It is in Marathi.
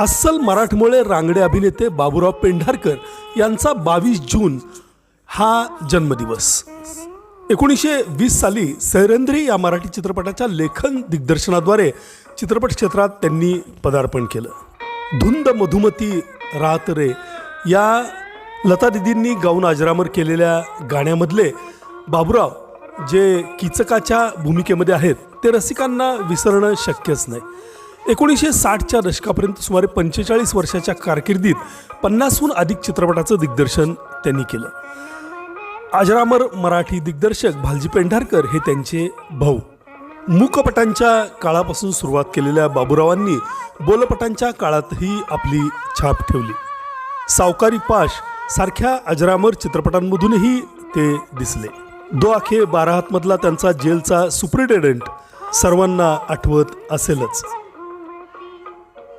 अस्सल मराठमोळे रांगडे अभिनेते बाबूराव पेंढारकर यांचा बावीस जून हा जन्मदिवस. एकोणीसशे वीस साली सैरंद्री या मराठी चित्रपटाच्या लेखन दिग्दर्शनाद्वारे चित्रपट क्षेत्रात त्यांनी पदार्पण केलं. धुंद मधुमती राहत रे या लता दिदींनी गाऊन अजरामर केलेल्या गाण्यामधले बाबूराव जे किचकाच्या भूमिकेमध्ये आहेत ते रसिकांना विसरणं शक्यच नाही. एकोणीसशे साठच्या दशकापर्यंत सुमारे पंचेचाळीस वर्षाच्या कारकिर्दीत पन्नासहून अधिक चित्रपटाचं दिग्दर्शन त्यांनी केलं. अजरामर मराठी दिग्दर्शक भालजी पेंढारकर हे त्यांचे भाऊ. मूकपटांच्या काळापासून सुरुवात केलेल्या बाबुरावांनी बोलपटांच्या काळातही आपली छाप ठेवली. सावकारी पाश सारख्या अजरामर चित्रपटांमधूनही ते दिसले. दो आखे बारा हातमधला त्यांचा जेलचा सुप्रिटेंडंट सर्वांना आठवत असेलच.